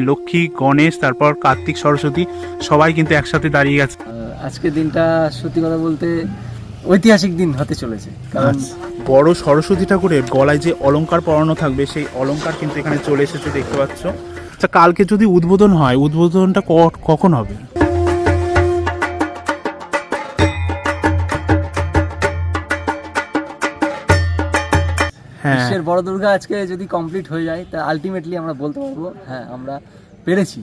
লক্ষ্মী গণেশ তারপর কার্তিক সরস্বতী সবাই কিন্তু একসাথে দাঁড়িয়ে গেছে। আজকে আজকের দিনটা সত্যি কথা বলতে ঐতিহাসিক দিন হতে চলেছে। কারণ আচ্ছা। বড় সরস্বতী ঠাকুরের গলায় যে অলঙ্কার পরানো থাকবে সেই অলঙ্কার কিন্তু এখানে চলে এসেছে দেখতে পাচ্ছ। আচ্ছা কালকে যদি উদ্বোধন হয় উদ্বোধনটা ক- কখন হবে? বিশ্বের বড় দুর্গা আজকে যদি কমপ্লিট হয়ে যায়, তা আলটিমেটলি আমরা বলতে পারব হ্যাঁ আমরা পেরেছি।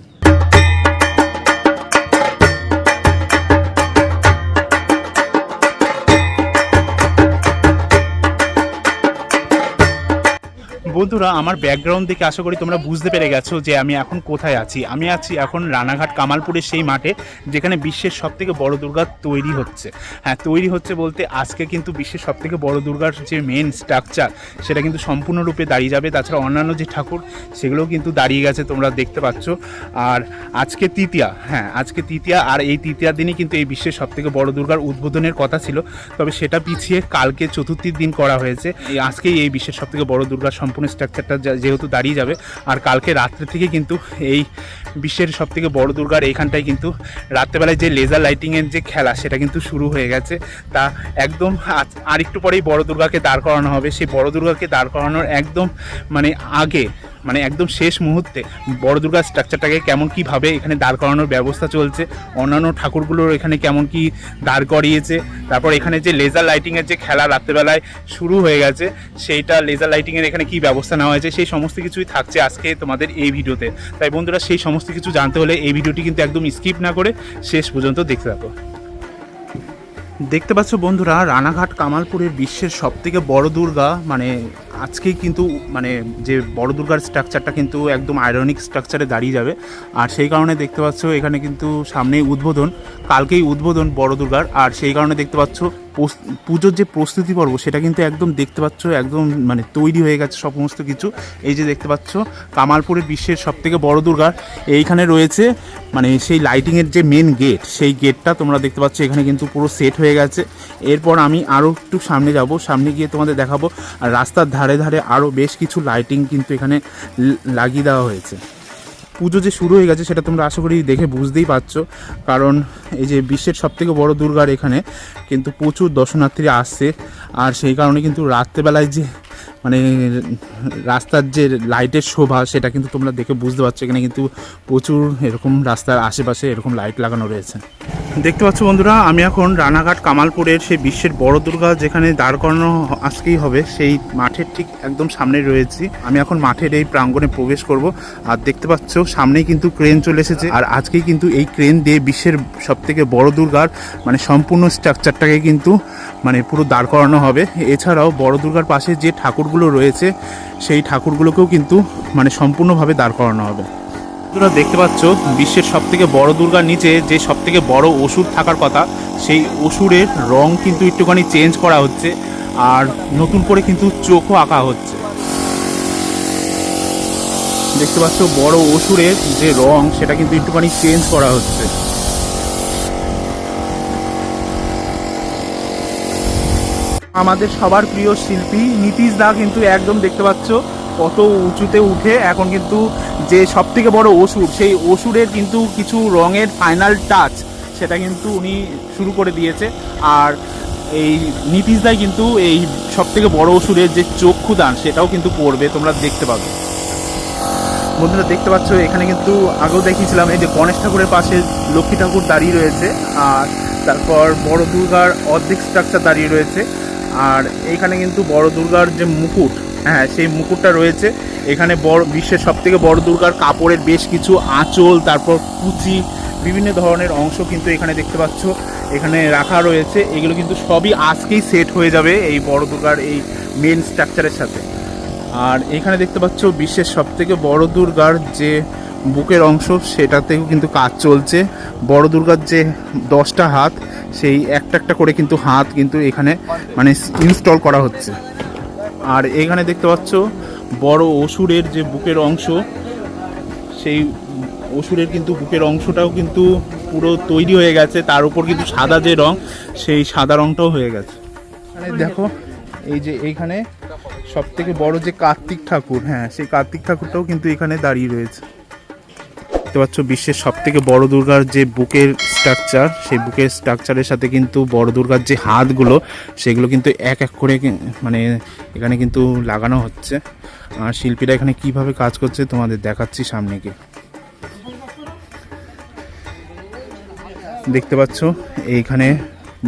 বন্ধুরা, আমার ব্যাকগ্রাউন্ড দেখে আশা করি তোমরা বুঝতে পেরে গেছো যে আমি এখন কোথায় আছি। আমি আছি এখন রানাঘাট কামালপুরের সেই মাঠে, যেখানে বিশ্বের সব থেকে বড় দুর্গা তৈরি হচ্ছে। হ্যাঁ তৈরি হচ্ছে বলতে আজকে কিন্তু বিশ্বের সব থেকে বড় দুর্গার যে মেন স্ট্রাকচার সেটা কিন্তু সম্পূর্ণরূপে দাঁড়িয়ে যাবে। তাছাড়া অন্যান্য যে ঠাকুর, সেগুলোও কিন্তু দাঁড়িয়ে গেছে তোমরা দেখতে পাচ্ছ। আর আজকে তৃতীয়া হ্যাঁ আজকে তৃতীয়া, আর এই তৃতীয়ার দিনই কিন্তু এই বিশ্বের সব থেকে বড় দুর্গার উদ্বোধনের কথা ছিল। তবে সেটা পিছিয়ে কালকে চতুর্থীর দিন করা হয়েছে। আজকেই এই বিশ্বের সব থেকে বড় দুর্গার সম্পূর্ণ স্ট্রাকচারটা যেহেতু দাঁড়িয়ে যাবে। আর কালকে রাত্রে থেকে কিন্তু এই বিশ্বের সব থেকে বড় দুর্গার এইখানটায় কিন্তু রাত্রেবেলায় যে লেজার লাইটিংয়ের যে খেলা, সেটা কিন্তু শুরু হয়ে গেছে। তা একদম আর একটু পরেই বড় দুর্গাকে দাঁড় করানো হবে। সেই বড় দুর্গাকে দাঁড় করানোর একদম মানে আগে মানে একদম শেষ মুহূর্তে বড় দুর্গার স্ট্রাকচারটাকে কেমন কীভাবে এখানে দাঁড় করানোর ব্যবস্থা চলছে, অন্যান্য ঠাকুরগুলোর এখানে কেমন কি দাঁড় করিয়েছে, তারপর এখানে যে লেজার লাইটিংয়ের যে খেলা রাত্রেবেলায় শুরু হয়ে গেছে, সেইটা লেজার লাইটিংয়ের এখানে কি ব্যবস্থা নেওয়া হয়েছে, সেই সমস্ত কিছুই থাকছে আজকে তোমাদের এই ভিডিওতে। তাই বন্ধুরা, সেই সমস্ত কিছু জানতে হলে এই ভিডিওটি কিন্তু একদম স্কিপ না করে শেষ পর্যন্ত দেখতে থাকো। দেখতে পাচ্ছ বন্ধুরা, রানাঘাট কামালপুরের বিশ্বের সব থেকে বড় দুর্গা মানে আজকেই কিন্তু মানে যে বড় দুর্গার স্ট্রাকচারটা কিন্তু একদম আয়রনিক স্ট্রাকচারে দাঁড়িয়ে যাবে। আর সেই কারণে দেখতে পাচ্ছ এখানে কিন্তু সামনেই উদ্বোধন, কালকেই উদ্বোধন বড় দুর্গার। আর সেই কারণে দেখতে পাচ্ছ পুজোর যে প্রস্তুতি পর্ব, সেটা কিন্তু একদম দেখতে পাচ্ছ একদম মানে তৈরি হয়ে গেছে সমস্ত কিছু। এই যে দেখতে পাচ্ছ কামালপুরের বিশ্বের সব থেকে বড় দুর্গার। এইখানে রয়েছে মানে সেই লাইটিংয়ের যে মেন গেট সেই গেটটা তোমরা দেখতে পাচ্ছ এখানে কিন্তু পুরো সেট হয়ে গেছে। এরপর আমি আরও একটু সামনে যাব, সামনে গিয়ে তোমাদের দেখাবো। আর রাস্তার ধারে ধারে ধারে আরও বেশ কিছু লাইটিং কিন্তু এখানে লাগিয়ে দেওয়া হয়েছে। পুজো যে শুরু হয়ে গেছে সেটা তোমরা আশা করি দেখে বুঝতেই পারছ। কারণ এই যে বিশ্বের সব থেকে বড় দুর্গার এখানে কিন্তু প্রচুর দর্শনার্থী আসছে। আর সেই কারণে কিন্তু রাত্রেবেলায় যে মানে রাস্তার যে লাইটের শোভা, সেটা কিন্তু তোমরা দেখে বুঝতে পারছ এখানে কিন্তু প্রচুর এরকম রাস্তার আশেপাশে এরকম লাইট লাগানো রয়েছে। দেখতে পাচ্ছ বন্ধুরা, আমি এখন রানাঘাট কামালপুরের সেই বিশ্বের বড় দুর্গা যেখানে দাঁড় করানো আজকেই হবে, সেই মাঠের ঠিক একদম সামনে রয়েছি। আমি এখন মাঠের এই প্রাঙ্গণে প্রবেশ করব। আর দেখতে পাচ্ছ, সামনেই কিন্তু ক্রেন চলে এসেছে। আর আজকেই কিন্তু এই ক্রেন দিয়ে বিশ্বের সব থেকে বড় দুর্গার মানে সম্পূর্ণ স্ট্রাকচারটাকে কিন্তু মানে পুরো দাঁড় করানো হবে। এছাড়াও বড় দুর্গার পাশে যে ঠাকুরগুলো রয়েছে, সেই ঠাকুরগুলোকেও কিন্তু মানে সম্পূর্ণভাবে দাঁড় করানো হবে। তোমরা দেখতে পাচ্ছ, বিশ্বের সব থেকে বড় দুর্গার নিচে যে সব থেকে বড় অসুর থাকার কথা, সেই অসুরের রং কিন্তু একটুখানি চেঞ্জ করা হচ্ছে আর নতুন করে কিন্তু চোখও আঁকা হচ্ছে। দেখতে পাচ্ছ, বড় অসুরের যে রং, সেটা কিন্তু একটুখানি চেঞ্জ করা হচ্ছে। আমাদের সবার প্রিয় শিল্পী নীতিশ দা কিন্তু একদম দেখতে পাচ্ছ কত উঁচুতে উঠে। এখন কিন্তু যে সব থেকে বড় অসুর, সেই অসুরের কিন্তু কিছু রঙের ফাইনাল টাচ সেটা কিন্তু উনি শুরু করে দিয়েছে। আর এই নীতিশ দাই কিন্তু এই সব থেকে বড় অসুরের যে চক্ষুদান সেটাও কিন্তু পড়বে তোমরা দেখতে পাবে। বন্ধুরা, দেখতে পাচ্ছ, এখানে কিন্তু আগেও দেখিয়েছিলাম, এই যে গণেশ ঠাকুরের পাশে লক্ষ্মী ঠাকুর দাঁড়িয়ে রয়েছে, আর তারপর বড় দুর্গার অর্ধেক স্ট্রাকচার দাঁড়িয়ে রয়েছে। আর এইখানে কিন্তু বড় দুর্গার যে মুকুট হ্যাঁ সেই মুকুটটা রয়েছে। এখানে বড়, বিশ্বের সব থেকে বড় দুর্গার কাপড়ের বেশ কিছু আঁচল, তারপর কুচি বিভিন্ন ধরনের অংশ কিন্তু এখানে দেখতে পাচ্ছ। এখানে রাখা রয়েছে। এগুলো কিন্তু সবই আজকেই সেট হয়ে যাবে এই বড় দুর্গার এই মেন স্ট্রাকচারের সাথে। আর এখানে দেখতে পাচ্ছ বিশ্বের সব থেকে বড় দুর্গার যে বুকের অংশ, সেটাতেও কিন্তু কাজ চলছে। বড় দুর্গার যে দশটা হাত, সেই একটা একটা করে কিন্তু হাত কিন্তু এখানে মানে ইনস্টল করা হচ্ছে। আর এখানে দেখতে পাচ্ছ, বড় অসুরের যে বুকের অংশ, সেই অসুরের কিন্তু বুকের অংশটাও কিন্তু পুরো তৈরি হয়ে গেছে। তার উপর কিন্তু সাদা যে রং, সেই সাদা রংটাও হয়ে গেছে। দেখো, এই যে এইখানে সব থেকে বড় যে কার্তিক ঠাকুর হ্যাঁ সেই কার্তিক ঠাকুরটাও কিন্তু এখানে দাঁড়িয়ে রয়েছে। দেখতে পাচ্ছ বিশ্বের সব থেকে বড় দুর্গার যে বুকের স্ট্রাকচার সেই বুকের স্ট্রাকচারের সাথে কিন্তু বড় দুর্গার যে হাতগুলো, সেগুলো কিন্তু এক এক করে মানে এখানে কিন্তু লাগানো হচ্ছে। আর শিল্পীরা এখানে কীভাবে কাজ করছে তোমাদের দেখাচ্ছি সামনে গিয়ে। দেখতে পাচ্ছ, এইখানে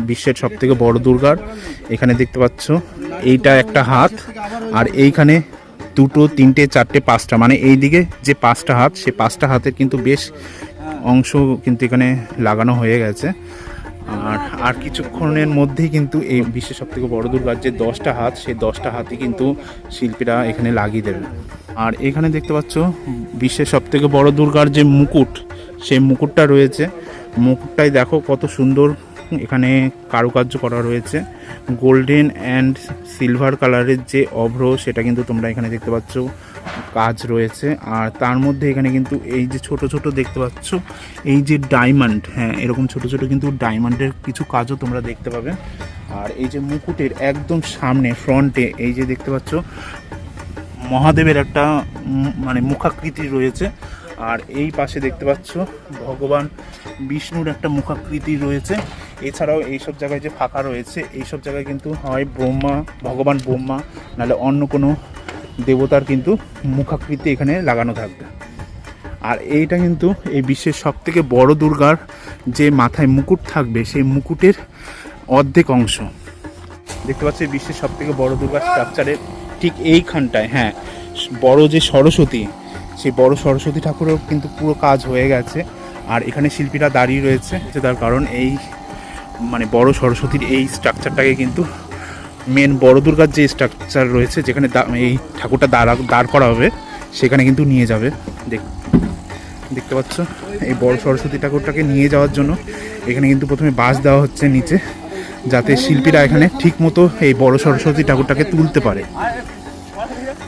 বিশ্বের সব থেকে বড় দুর্গার, এখানে দেখতে পাচ্ছ, এইটা একটা হাত, আর এইখানে দুটো, তিনটে, চারটে, পাঁচটা মানে এই দিকে যে পাঁচটা হাত, সে পাঁচটা হাতের কিন্তু বেশ অংশ কিন্তু এখানে লাগানো হয়ে গেছে। আর আর কিছুক্ষণের মধ্যেই কিন্তু এই বিশ্বের সব থেকে বড় দুর্গার যে দশটা হাত, সেই দশটা হাতই কিন্তু শিল্পীরা এখানে লাগিয়ে দেবে। আর এখানে দেখতে পাচ্ছ, বিশ্বের সব থেকে বড় দুর্গার যে মুকুট, সেই মুকুটটা রয়েছে। মুকুটটাই দেখো কত সুন্দর এখানে কারুকার্য করা রয়েছে। গোল্ডেন অ্যান্ড সিলভার কালারের যে অভ্র, সেটা কিন্তু তোমরা এখানে দেখতে পাচ্ছ, কাজ রয়েছে। আর তার মধ্যে এখানে কিন্তু এই যে ছোট ছোট দেখতে পাচ্ছ, এই যে ডায়মন্ড হ্যাঁ এরকম ছোট ছোট কিন্তু ডায়মন্ডের কিছু কাজও তোমরা দেখতে পাবে। আর এই যে মুকুটের একদম সামনে ফ্রন্টে এই যে দেখতে পাচ্ছ, মহাদেবের একটা মানে মুখাকৃতি রয়েছে। আর এই পাশে দেখতে পাচ্ছ, ভগবান বিষ্ণুর একটা মুখাকৃতি রয়েছে। এছাড়াও এইসব জায়গায় যে ফাঁকা রয়েছে, এইসব জায়গায় কিন্তু হয় ব্রহ্মা, ভগবান ব্রহ্মা, নাহলে অন্য কোনো দেবতার কিন্তু মুখাকৃতি এখানে লাগানো থাকবে। আর এইটা কিন্তু এই বিশ্বের সব থেকে বড় দুর্গার যে মাথায় মুকুট থাকবে, সেই মুকুটের অর্ধেক অংশ। দেখতে পাচ্ছি বিশ্বের সব থেকে বড় দুর্গা স্ট্রাকচারের ঠিক এইখানটায় হ্যাঁ বড় যে সরস্বতী, সেই বড় সরস্বতী ঠাকুরও কিন্তু পুরো কাজ হয়ে গেছে। আর এখানে শিল্পীরা দাঁড়িয়ে রয়েছে তার কারণ এই মানে বড় সরস্বতীর এই স্ট্রাকচারটাকে কিন্তু মেন বড় দুর্গার যে স্ট্রাকচার রয়েছে, যেখানে এই ঠাকুরটা দাঁড়া দাঁড় করা হবে সেখানে কিন্তু নিয়ে যাবে। দেখ দেখতে পাচ্ছ? এই বড় সরস্বতী ঠাকুরটাকে নিয়ে যাওয়ার জন্য এখানে কিন্তু প্রথমে বাস দেওয়া হচ্ছে নিচে, যাতে শিল্পীরা এখানে ঠিক মতো এই বড় সরস্বতী ঠাকুরটাকে তুলতে পারে।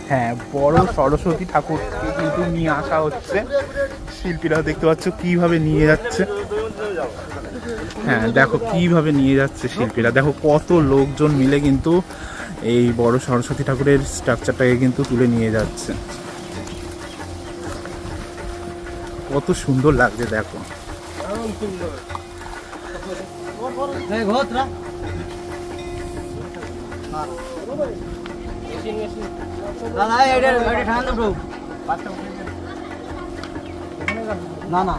হ্যাঁ বড় সরস্বতী ঠাকুরকে কিন্তু নিয়ে আসা হচ্ছে। শিল্পীরা দেখতে পাচ্ছ কীভাবে নিয়ে যাচ্ছে। হ্যাঁ দেখো কীভাবে নিয়ে যাচ্ছে শিল্পীরা। দেখো কত লোকজন মিলে কিন্তু এই বড় সরস্বতী ঠাকুরের স্ট্রাকচারটাকে কিন্তু তুলে নিয়ে যাচ্ছে। কত সুন্দর লাগছে, দেখো। না না।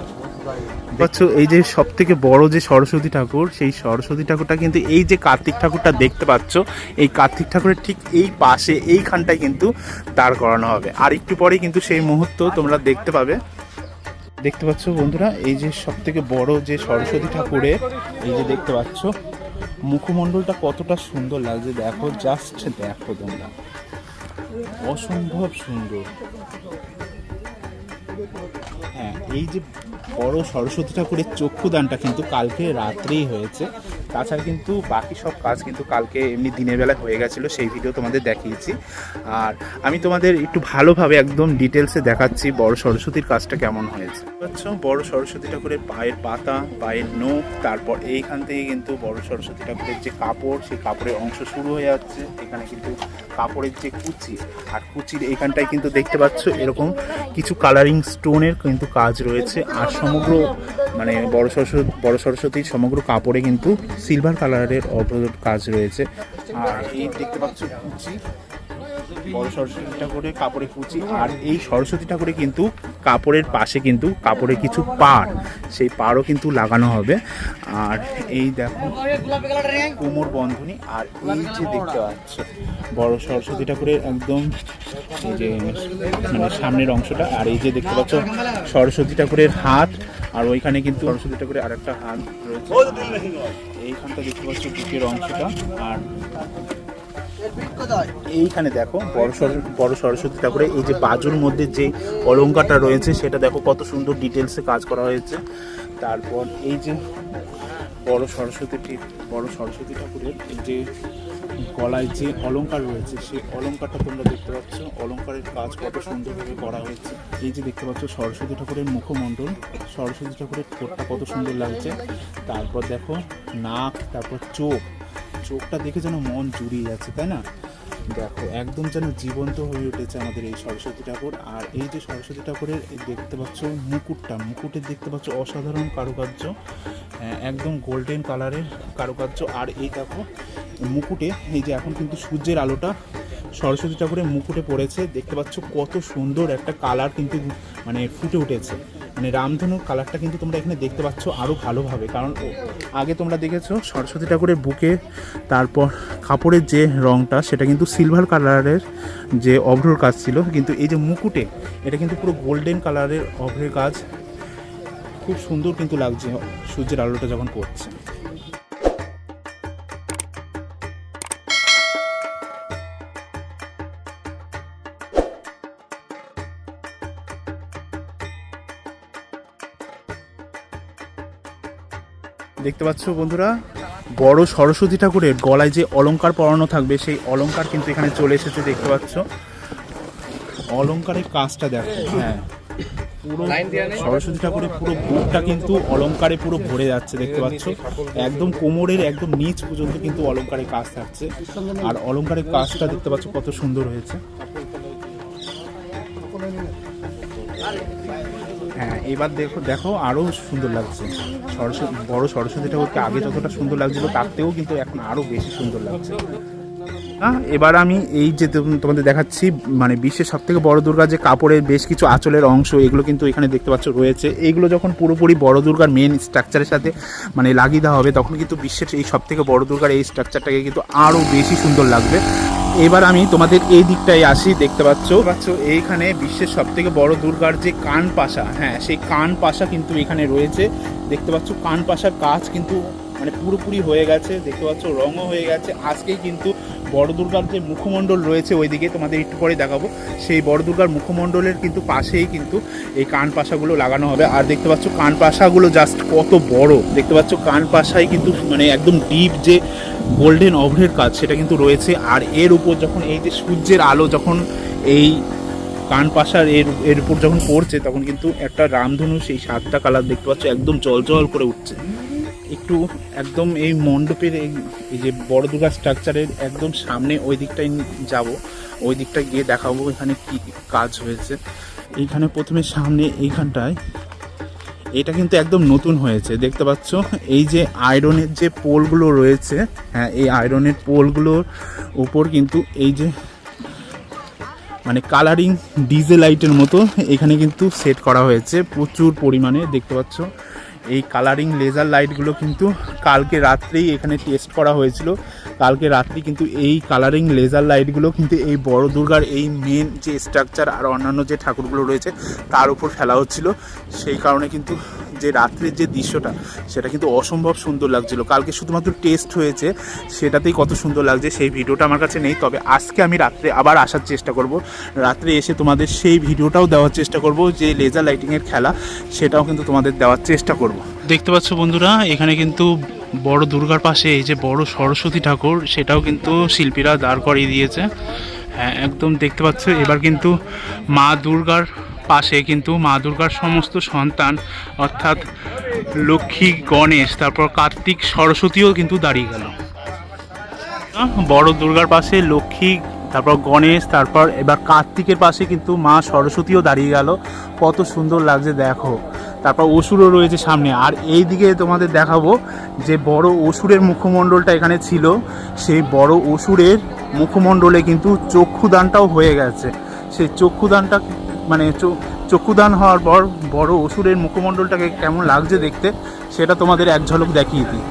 পাচ্ছ? এই যে সব থেকে বড় যে সরস্বতী ঠাকুর, সেই সরস্বতী ঠাকুরটা কিন্তু এই যে কার্তিক ঠাকুরটা দেখতে পাচ্ছ, এই কার্তিক ঠাকুরের ঠিক এই পাশে, এইখানটায় কিন্তু দাঁড় করানো হবে। আর একটু পরে কিন্তু সেই মুহূর্ত তোমরা দেখতে পাবে। দেখতে পাচ্ছ বন্ধুরা, এই যে সব থেকে বড় যে সরস্বতী ঠাকুরের এই যে দেখতে পাচ্ছ, মুখমণ্ডলটা কতটা সুন্দর লাগছে। দেখো জাস্ট দেখো তোমরা। অসম্ভব সুন্দর। হ্যাঁ এই যে বড় সরস্বতী ঠাকুরের চক্ষুদানটা কিন্তু কালকে রাত্রেই হয়েছে। তাছাড়া কিন্তু বাকি সব কাজ কিন্তু কালকে এমনি দিনের বেলা হয়ে গেছিল, সেই ভিডিও তোমাদের দেখিয়েছি। আর আমি তোমাদের একটু ভালোভাবে একদম ডিটেলসে দেখাচ্ছি বড় সরস্বতীর কাজটা কেমন হয়েছে। আচ্ছা বড় সরস্বতী ঠাকুরের পায়ের পাতা, পায়ের নখ, তারপর এইখান থেকে কিন্তু বড় সরস্বতী ঠাকুরের যে কাপড়, সেই কাপড়ের অংশ শুরু হয়ে যাচ্ছে। এখানে কিন্তু কাপড়ের যে কুচি, আর কুচির এইখানটায় কিন্তু দেখতে পাচ্ছ এরকম কিছু কালারিং স্টোনের কিন্তু কাজ রয়েছে। আর সমগ্র মানে বড় সরস্বতী, বড় সরস্বতীর সমগ্র কাপড়ে কিন্তু সিলভার কালারের অপর কাজ রয়েছে। আর এই দেখতে পাচ্ছ কুচি, বড় সরস্বতী ঠাকুরের কাপড়ে কুচি, আর এই সরস্বতী ঠাকুরে কিন্তু কাপড়ের পাশে কিন্তু কাপড়ে কিছু পাড়, সেই পাড়ও কিন্তু লাগানো হবে। আর এই দেখো, কোমর বন্ধনী, আর এই যে দেখতে পাচ্ছ, বড় সরস্বতী ঠাকুরের একদম এই যে মানে সামনের অংশটা, আর এই যে দেখতে পাচ্ছ সরস্বতী ঠাকুরের হাত আর ওইখানে কিন্তু সরস্বতী ঠাকুরের আরেকটা হাত রয়েছে। এইখানটা দেখতে পাচ্ছ বুকের অংশটা আর এইখানে দেখো বড় সর- বড় সরস্বতী ঠাকুরের এই যে বাজুর মধ্যে যে অলঙ্কারটা রয়েছে সেটা দেখো কত সুন্দর ডিটেলসে কাজ করা হয়েছে। তারপর এই যে বড় সরস্বতী বড় সরস্বতী ঠাকুরের এই যে গলায় যে অলঙ্কার রয়েছে, সেই অলংকারটা তোমরা দেখতে পাচ্ছ। অলঙ্কারের কাজ কত সুন্দরভাবে করা হয়েছে। এই যে দেখতে পাচ্ছ, সরস্বতী ঠাকুরের মুখমণ্ডল, সরস্বতী ঠাকুরের ঠোঁটটা কত সুন্দর লাগছে। তারপর দেখো, নাক, তারপর চোখ। চোখটা দেখে যেন মন জুড়িয়ে যাচ্ছে, তাই না? দেখো, একদম যেন জীবন্ত হয়ে উঠেছে আমাদের এই সরস্বতী ঠাকুর। আর এই যে সরস্বতী ঠাকুরের দেখতে পাচ্ছ মুকুটটা মুকুটের দেখতে পাচ্ছ অসাধারণ কারুকার্য একদম গোল্ডেন কালারের কারুকার্য। আর এই দেখো মুকুটে, এই যে এখন কিন্তু সূর্যের আলোটা সরস্বতী ঠাকুরের মুকুটে পড়েছে, দেখতে পাচ্ছ কত সুন্দর একটা কালার কিন্তু মানে ফুটে উঠেছে। মানে রামধনুর কালারটা কিন্তু তোমরা এখানে দেখতে পাচ্ছ আরও ভালোভাবে, কারণ আগে তোমরা দেখেছ সরস্বতী ঠাকুরের বুকে, তারপর কাপড়ের যে রংটা, সেটা কিন্তু সিলভার কালারের যে অভ্রর কাজ ছিল, কিন্তু এই যে মুকুটে, এটা কিন্তু পুরো গোল্ডেন কালারের অভ্রের কাজ। খুব সুন্দর কিন্তু লাগছে সূর্যের আলোটা যখন পড়ছে। দেখতে পাচ্ছ বন্ধুরা? বড় সরস্বতী ঠাকুরের গলায় যে অলংকার পরানো থাকবে সেই অলংকার কিন্তু এখানে চলে এসেছে দেখতে পাচ্ছ। অলংকারের কাজটা দেখো। হ্যাঁ। পুরো সরস্বতী ঠাকুরের পুরো বুকটা কিন্তু অলংকারে পুরো ভরে যাচ্ছে দেখতে পাচ্ছ। একদম কোমরের একদম নিচ পর্যন্ত কিন্তু অলংকারের কাজ থাকছে। আর অলংকারের কাজটা দেখতে পাচ্ছ কত সুন্দর হয়েছে। এবার দেখো দেখো আরও সুন্দর লাগছে। সরস্বতী, বড় সরস্বতী ঠাকুরকে আগে যতটা সুন্দর লাগছিল থেকেও কিন্তু এখন আরও বেশি সুন্দর লাগছে। হ্যাঁ এবার আমি এই যে তোম- তোমাদের দেখাচ্ছি মানে বিশ্বের সব থেকে বড় দুর্গা যে কাপড়ের বেশ কিছু আঁচলের অংশ, এগুলো কিন্তু এখানে দেখতে পাচ্ছ রয়েছে। এইগুলো যখন পুরোপুরি বড় দুর্গার মেন স্ট্রাকচারের সাথে মানে লাগিয়ে দেওয়া হবে, তখন কিন্তু বিশ্বের এই সব থেকে বড় দুর্গার এই স্ট্রাকচারটাকে কিন্তু আরও বেশি সুন্দর লাগবে। এবার আমি তোমাদের এই দিকটায় আসি, দেখতে পাচ্ছ? পাচ্ছ, এইখানে বিশ্বের সব থেকে বড় দুর্গার যে কান পাশা হ্যাঁ সেই কান পাশা কিন্তু এখানে রয়েছে। দেখতে পাচ্ছ, কান পাশার কাজ কিন্তু মানে পুরোপুরি হয়ে গেছে। দেখতে পাচ্ছ, রঙও হয়ে গেছে। আজকেই কিন্তু বড় দুর্গার যে মুখমণ্ডল রয়েছে ওইদিকে তোমাদের একটু পরে দেখাবো। সেই বড় দুর্গার মুখমণ্ডলের কিন্তু পাশেই কিন্তু এই কান পাশাগুলো লাগানো হবে। আর দেখতে পাচ্ছ কান পাশাগুলো জাস্ট কত বড়। দেখতে পাচ্ছ কান পাশায় কিন্তু মানে একদম ডিপ যে গোল্ডেন অভ্রের কাজ সেটা কিন্তু রয়েছে। আর এর উপর যখন এই যে সূর্যের আলো যখন এই কান পাশার এর এর উপর যখন পড়ছে, তখন কিন্তু একটা রামধনু সেই সাতটা কালার দেখতে পাচ্ছ, একদম জল জল করে উঠছে। একটু একদম এই মণ্ডপের এই যে বড় দুর্গা স্ট্রাকচারের একদম সামনে ওই দিকটায় যাব। ওই দিকটায় গিয়ে দেখাবো এখানে কি কাজ হয়েছে। এইখানে প্রথমে সামনে এইখানটায় এটা কিন্তু একদম নতুন হয়েছে, দেখতে পাচ্ছ? এই যে আয়রনের যে পোলগুলো রয়েছে হ্যাঁ এই আয়রনের পোলগুলোর উপর কিন্তু এই যে মানে কালারিং ডিজে লাইটের মতো এখানে কিন্তু সেট করা হয়েছে। প্রচুর পরিমাণে, দেখতে পাচ্ছ? এই কালারিং লেজার লাইটগুলো কিন্তু কালকে রাত্রেই এখানে টেস্ট করা হয়েছিল। কালকে রাত্রি কিন্তু এই কালারিং লেজার লাইটগুলো কিন্তু এই বড় দুর্গার এই মেন যে স্ট্রাকচার আর অন্যান্য যে ঠাকুরগুলো রয়েছে, তার উপর ফেলা হচ্ছিল। সেই কারণে কিন্তু যে রাত্রের যে দৃশ্যটা, সেটা কিন্তু অসম্ভব সুন্দর লাগছিল। কালকে শুধুমাত্র টেস্ট হয়েছে, সেটাতেই কত সুন্দর লাগছে, সেই ভিডিওটা আমার কাছে নেই। তবে আজকে আমি রাত্রে আবার আসার চেষ্টা করব। রাত্রে এসে তোমাদের সেই ভিডিওটাও দেওয়ার চেষ্টা করব, যে লেজার লাইটিংয়ের খেলা, সেটাও কিন্তু তোমাদের দেওয়ার চেষ্টা করব। দেখতে পাচ্ছ বন্ধুরা, এখানে কিন্তু বড় দুর্গার পাশে এই যে বড় সরস্বতী ঠাকুর, সেটাও কিন্তু শিল্পীরা দাঁড় করিয়ে দিয়েছে। হ্যাঁ একদম দেখতে পাচ্ছ, এবার কিন্তু মা দুর্গার পাশে কিন্তু মা দুর্গার সমস্ত সন্তান, অর্থাৎ লক্ষ্মী, গণেশ, তারপর কার্তিক, সরস্বতীও কিন্তু দাঁড়িয়ে গেল। বড় দুর্গার পাশে লক্ষ্মী, তারপর গণেশ, তারপর এবার কার্তিকের পাশে কিন্তু মা সরস্বতীও দাঁড়িয়ে গেল। কত সুন্দর লাগছে, দেখো। তারপর অসুরও রয়েছে সামনে। আর এই দিকে তোমাদের দেখাবো যে বড় অসুরের মুখমণ্ডলটা এখানে ছিল। সেই বড় অসুরের মুখমণ্ডলে কিন্তু চক্ষুদানটাও হয়ে গেছে। সেই চক্ষুদানটা মানে চক্ষুদান হওয়ার পর বড় অসুরের মুখমণ্ডলটাকে কেমন লাগছে দেখতে, সেটা তোমাদের এক ঝলক দেখিয়ে দিই।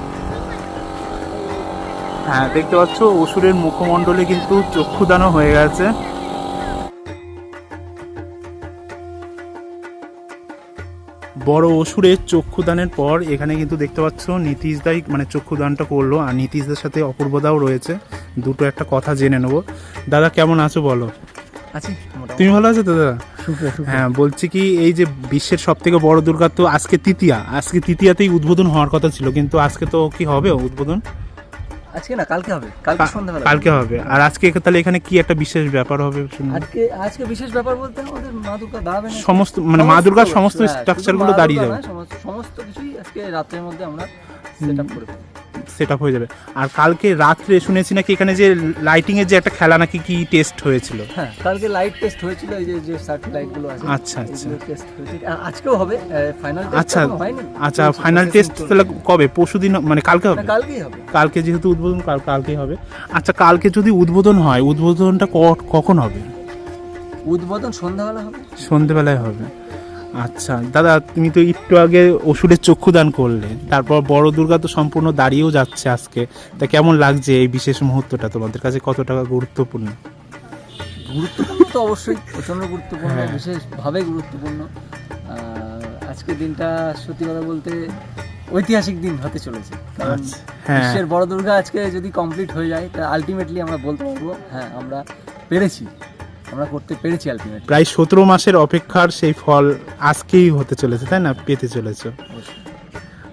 হ্যাঁ দেখতে পাচ্ছ, অসুরের মুখমণ্ডলে কিন্তু চক্ষুদানও হয়ে গেছে। বড় অসুরের চক্ষুদানের পর এখানে কিন্তু দেখতে পাচ্ছ নীতিশদাই মানে চক্ষুদানটা করল, আর নীতিশদার সাথে অপূর্বদাও রয়েছে। দুটো একটা কথা জেনে নেব। দাদা, কেমন আছো বলো? আছি তুমি ভালো আছো তো দাদা? হ্যাঁ বলছি কি এই যে বিশ্বের সব থেকে বড় দুর্গা তো আজকে তৃতীয়া। আজকে তৃতীয়াতেই উদ্বোধন হওয়ার কথা ছিল কিন্তু আজকে তো কি হবে উদ্বোধন? আজকে না কালকে হবে। কালকে সন্ধ্যাবেলা কালকে হবে। আর আজকে তাহলে এখানে কি একটা বিশেষ ব্যাপার হবে? আজকে আজকে বিশেষ ব্যাপার বলতে আমাদের মা দুর্গা দাঁড়াবে না। সমস্ত মানে মা দুর্গার সমস্ত হ্যাঁ, স্ট্রাকচারগুলো দাঁড়িয়ে যাবে। সমস্ত- সমস্ত কিছুই আজকে রাত্রের মধ্যে আমরা সেট আপ করে। সেট আপ হয়ে যাবে। আর কালকে রাত্রে শুনেছি নাকি এখানে যে লাইটিং এর যে একটা খেলা নাকি কি টেস্ট হয়েছিল? হ্যাঁ কালকে লাইট টেস্ট হয়েছিল এই যে যে লাইটগুলো আছে আচ্ছা, আচ্ছা। টেস্ট হয়েছে। আজকেও হবে ফাইনাল আচ্ছা আচ্ছা ফাইনাল টেস্ট তাহলে কবে? পরশুদিন মানে কালকে হবে? কালকেই হবে। কালকে যেহেতু উদ্বোধন কাল কালকেই হবে। আচ্ছা কালকে যদি উদ্বোধন হয় উদ্বোধনটা কখন হবে? উদ্বোধন সন্ধ্যাবেলা হবে। সন্ধেবেলায় হবে। আচ্ছা দাদা তুমি তো একটু আগে ওষুধের চক্ষুদান করলে তারপর বড় দুর্গা তো সম্পূর্ণ দাঁড়িয়েও যাচ্ছে আজকে। তা কেমন লাগছে এই বিশেষ মুহূর্তটা তোমাদের কাছে কত টাকা গুরুত্বপূর্ণ? গুরুত্বপূর্ণ তো অবশ্যই প্রচণ্ড গুরুত্বপূর্ণ হ্যাঁ। বিশেষভাবে গুরুত্বপূর্ণ। আহ, আজকের দিনটা সত্যি কথা বলতে ঐতিহাসিক দিন হতে চলেছে। আচ্ছা, হ্যাঁ। বিশ্বের বড় দুর্গা আজকে যদি কমপ্লিট হয়ে যায় তা আলটিমেটলি আমরা বলতে পারব হ্যাঁ আমরা পেরেছি। আমরা করতে পেরেছি আলটিমেটলি প্রায় সতেরো মাসের অপেক্ষার সেই ফল আজকেই হতে চলেছে তাই না? পেতে চলেছে।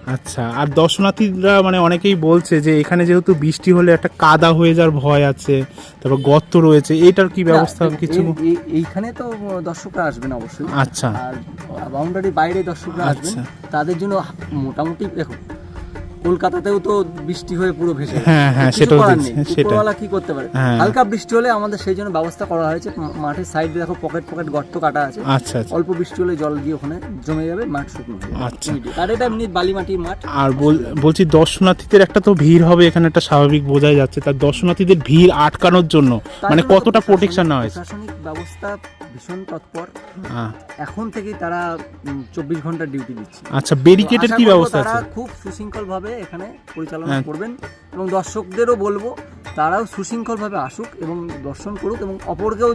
আচ্ছা আর দর্শনার্থীরা মানে অনেকেই বলছে যে এখানে যেহেতু বৃষ্টি হলে একটা কাদা হয়ে যাওয়ার ভয় আছে তারপর গর্ত রয়েছে এটার কি ব্যবস্থা কিছু? এইখানে তো দর্শকরা আসবেন অবশ্যই। আচ্ছা। আর বাউন্ডারি বাইরে দর্শকরা আসবেন। আচ্ছা। তাদের জন্য মোটামুটি দেখো কলকাতাতেও তো বৃষ্টি হয়ে পুরো ভেসে। হ্যাঁ, হ্যাঁ, সেটাও দেখছি, নেই। কি করতে পারে? হ্যাঁ। হালকা বৃষ্টি হলে আমাদের সেই জন্য ব্যবস্থা করা হয়েছে। মাঠের সাইডে দেখো পকেট পকেট গর্ত কাটা আছে। আচ্ছা আচ্ছা। অল্প বৃষ্টি হলে জল গিয়ে ওখানে জমে যাবে মাঠ শুকনো আচ্ছা। আর এটা এমনি বালি মাটির মাঠ। আর বল- বলছি দর্শনার্থীদের একটা তো ভিড় হবে এখানে একটা স্বাভাবিক বোঝাই যাচ্ছে। তার দর্শনার্থীদের ভিড় আটকানোর জন্য মানে কতটা প্রোটেকশন নেওয়া হয়েছে? প্রশাসনিক ব্যবস্থা ভীষণ তৎপর। এখন থেকেই তারা চব্বিশ ঘণ্টা ডিউটি দিচ্ছে। আচ্ছা ব্যারিকেডের কি ব্যবস্থা আছে? খুব সুশৃঙ্খল ভাবে এখানে পরিচালনা হ্যাঁ। করবেন এবং দর্শকদেরও বলব তারাও সুশৃঙ্খলভাবে আসুক এবং দর্শন করুক এবং অপরকেও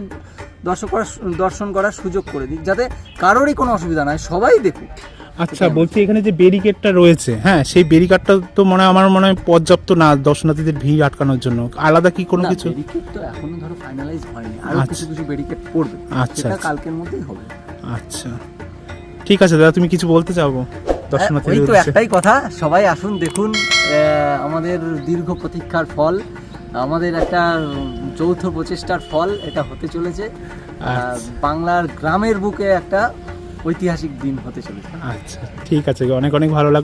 দর্শক করার দর্শন করার সুযোগ করে দিক যাতে কারোরই কোনো অসুবিধা নাই সবাই দেখুক আচ্ছা বলছি এখানে যে ব্যারিকেডটা রয়েছে হ্যাঁ সেই ব্যারিকেডটা তো মনে হয় আমার মনে হয় পর্যাপ্ত না দর্শনার্থীদের ভিড় আটকানোর জন্য আলাদা কি কোনো কিছু ব্যারিকেড তো এখনও ধরো ফাইনালাইজ হয়নি আরও আচ্ছা। কিছু কিছু ব্যারিকেড পড়বে আচ্ছা, আচ্ছা। কালকের মধ্যেই হবে আচ্ছা ঠিক আছে দাদা তুমি কিছু বলতে চাও হ্যাঁ, ওই তো একটাই কথা সবাই আসুন দেখুন আমাদের দীর্ঘ প্রতীক্ষার ফল আমাদের একটা যৌথ প্রচেষ্টার ফল এটা হতে চলেছে। আচ্ছা। বাংলার গ্রামের বুকে একটা ঐতিহাসিক দিন হতে চলেছে। আচ্ছা ঠিক আছে অনেক অনেক ভালো লাগল।